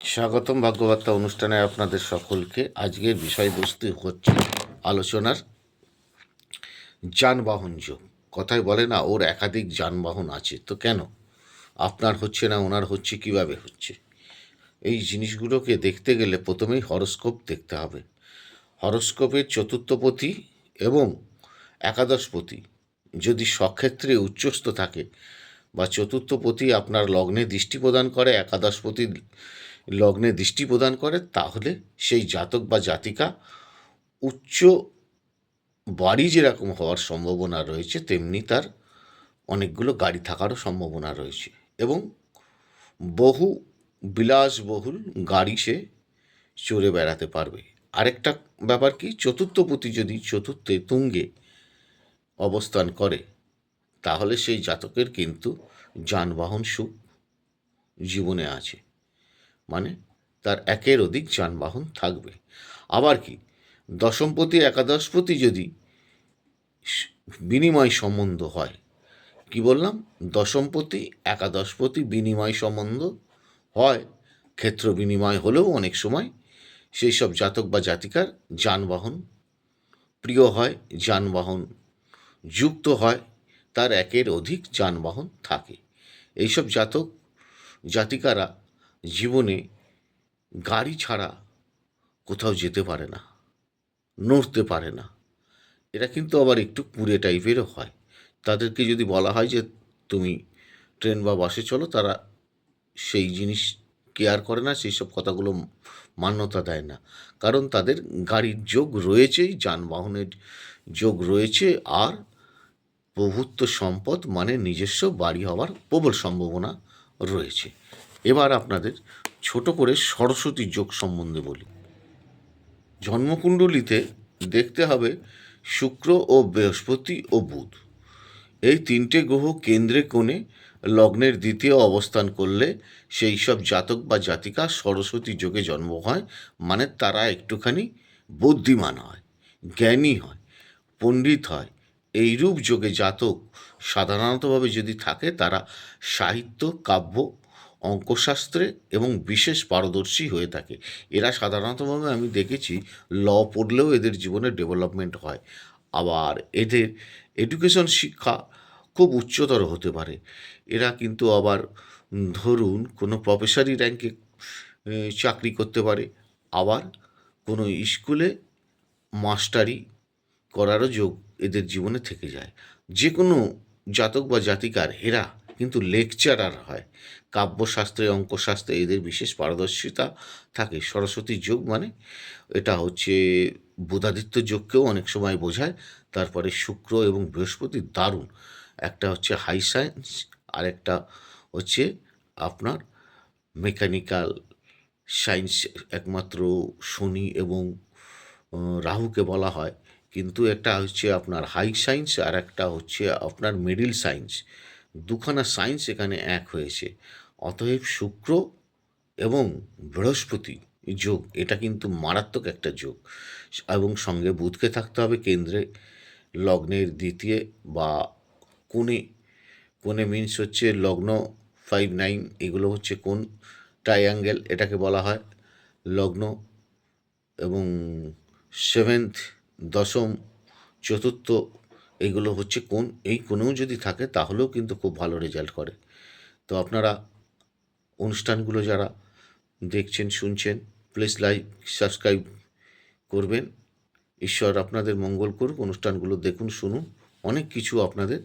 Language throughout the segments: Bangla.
স্বাগতম ভাগ্যবার্তা অনুষ্ঠানে আপনাদের সকলকে। আজকের বিষয়বস্তু হচ্ছে আলোচনার যানবাহন যোগ কথায় বলে না, ওর একাধিক যানবাহন আছে। তো কেন? আপনার হচ্ছে না, ওনার হচ্ছে, কীভাবে হচ্ছে? এই জিনিসগুলোকে দেখতে গেলে প্রথমেই হরস্কোপ দেখতে হবে। হরস্কোপের চতুর্থপতি এবং একাদশপতি যদি সক্ষেত্রে উচ্চস্থ থাকে বা চতুর্থপতি আপনার লগ্নে দৃষ্টি প্রদান করে, একাদশপতি লগ্নে দৃষ্টি প্রদান করে, তাহলে সেই জাতক বা জাতিকা উচ্চ বাড়ি যেরকম হওয়ার সম্ভাবনা রয়েছে, তেমনি তার অনেকগুলো গাড়ি থাকারও সম্ভাবনা রয়েছে। এবং বহু বিলাসবহুল গাড়ি সে চড়ে বেড়াতে পারবে। আরেকটা ব্যাপার কি, চতুর্থ চতুর্থপতি যদি চতুর্থে তুঙ্গে অবস্থান করে, তাহলে সেই জাতকের কিন্তু যানবাহন সুখ জীবনে আছে। মানে তার একের অধিক যানবাহন থাকবে। আবার কি? দশমপতি, একাদশপতি যদি বিনিময় সম্বন্ধ হয়, কি বললাম? দশমপতি, একাদশপতি বিনিময় সম্বন্ধ হয়, ক্ষেত্র বিনিময় হলেও অনেক সময় সেই সব জাতক বা জাতিকার যানবাহন প্রিয় হয়, যানবাহন যুক্ত হয়, তার একের অধিক যানবাহন থাকে। এইসব জাতক জাতিকারা জীবনে গাড়ি ছাড়া কোথাও যেতে পারে না, নড়তে পারে না। এরা কিন্তু আবার একটু কুড়ে টাইপেরও হয়। তাদেরকে যদি বলা হয় যে তুমি ট্রেন বা বাসে চলো, তারা সেই জিনিস কেয়ার করে না, সেই সব কথাগুলো মান্যতা দেয় না। কারণ তাদের গাড়ির যোগ রয়েছেই যানবাহনের যোগ রয়েছে, আর প্রভুত্ব সম্পদ মানে নিজস্ব বাড়ি হওয়ার প্রবল সম্ভাবনা রয়েছে। এবার আপনাদের ছোট করে সরস্বতী যোগ সম্বন্ধে বলি। জন্মকুণ্ডলিতে দেখতে হবে শুক্র ও বৃহস্পতি ও বুধ। এই তিনটে গ্রহ কেন্দ্রে কোণে লগ্নের দ্বিতীয় অবস্থান করলে সেই সব জাতক বা জাতিকা সরস্বতী যোগে জন্ম হয় মানে তারা একটুখানি বুদ্ধিমান হয়, জ্ঞানী হয়, পণ্ডিত হয়। এইরূপ যোগে জাতক সাধারণতভাবে যদি থাকে, তারা সাহিত্য, কাব্য অঙ্কশাস্ত্রে এবং বিশেষ পারদর্শী হয়ে থাকে। এরা সাধারণতভাবে আমি দেখেছি ল পড়লেও এদের জীবনে ডেভেলপমেন্ট হয়। আবার এদের এডুকেশন শিক্ষা খুব উচ্চতর হতে পারে। এরা কিন্তু আবার ধরুন কোনো প্রফেসরি র্যাঙ্কে চাকরি করতে পারে। আবার কোনো স্কুলে মাস্টারি করারও যোগ এদের জীবনে থেকে যায়। যে কোনো জাতক বা জাতিকার, এরা কিন্তু লেকচারার হয়। কাব্যশাস্ত্রে, অঙ্কশাস্ত্রে এদের বিশেষ পারদর্শিতা থাকে। সরস্বতী যোগ মানে এটা হচ্ছে বুধাদিত্য যোগকেও অনেক সময় বোঝায়। তারপরে শুক্র এবং বৃহস্পতি দারুণ। একটা হচ্ছে হাই সায়েন্স আর একটা হচ্ছে আপনার মেকানিক্যাল সায়েন্স একমাত্র শনি এবং রাহুকে বলা হয়। কিন্তু একটা হচ্ছে আপনার হাই সায়েন্স আর একটা হচ্ছে আপনার মিডিল সায়েন্স দুখানা সায়েন্স এখানে এক হয়েছে। অতএব শুক্র এবং বৃহস্পতি যোগ, এটা কিন্তু মারাত্মক একটা যোগ। এবং সঙ্গে বুধকে থাকতে হবে কেন্দ্রে, লগ্নের দ্বিতীয় বা কোণে। কোণে মিন্স হচ্ছে লগ্ন ফাইভ নাইন এগুলো হচ্ছে কোন ট্রায়াঙ্গেল এটাকে বলা হয় লগ্ন। এবং সেভেন্থ দশম, চতুর্থ এগুলো হচ্ছে কোন, এই কোণেও যদি থাকে তাহলেও কিন্তু খুব ভালো রেজাল্ট করে। তো আপনারা অনুষ্ঠানগুলো যারা দেখছেন, শুনছেন প্লিজ লাইক সাবস্ক্রাইব করবেন। ঈশ্বর আপনাদের মঙ্গল করুক, অনুষ্ঠানগুলো দেখুন, শুনুন, অনেক কিছু আপনাদের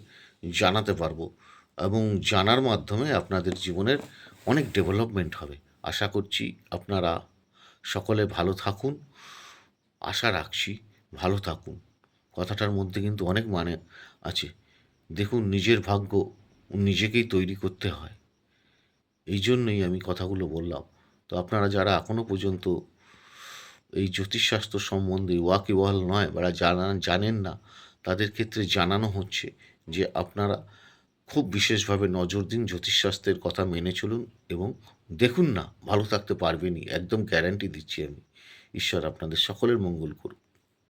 জানাতে পারব এবং জানার মাধ্যমে আপনাদের জীবনের অনেক ডেভেলপমেন্ট হবে। আশা করছি আপনারা সকলে ভালো থাকুন, আশা রাখছি ভালো থাকুন। কথাটার মধ্যে কিন্তু অনেক মানে আছে। দেখুন, নিজের ভাগ্য নিজেকেই তৈরি করতে হয়। এই জন্যই আমি কথাগুলো বললাম। তো আপনারা যারা এখনও পর্যন্ত এই জ্যোতিষশাস্ত্র সম্বন্ধে ওয়াকিবহাল নয় বা জানা, জানেন না, তাদের ক্ষেত্রে জানানো হচ্ছে যে আপনারা খুব বিশেষভাবে নজর দিন জ্যোতিষশাস্ত্রের কথা মেনে চলুন এবং দেখুন না, ভালো থাকতে পারবেনই। একদম গ্যারান্টি দিচ্ছি আমি। ঈশ্বর আপনাদের সকলের মঙ্গল করুক।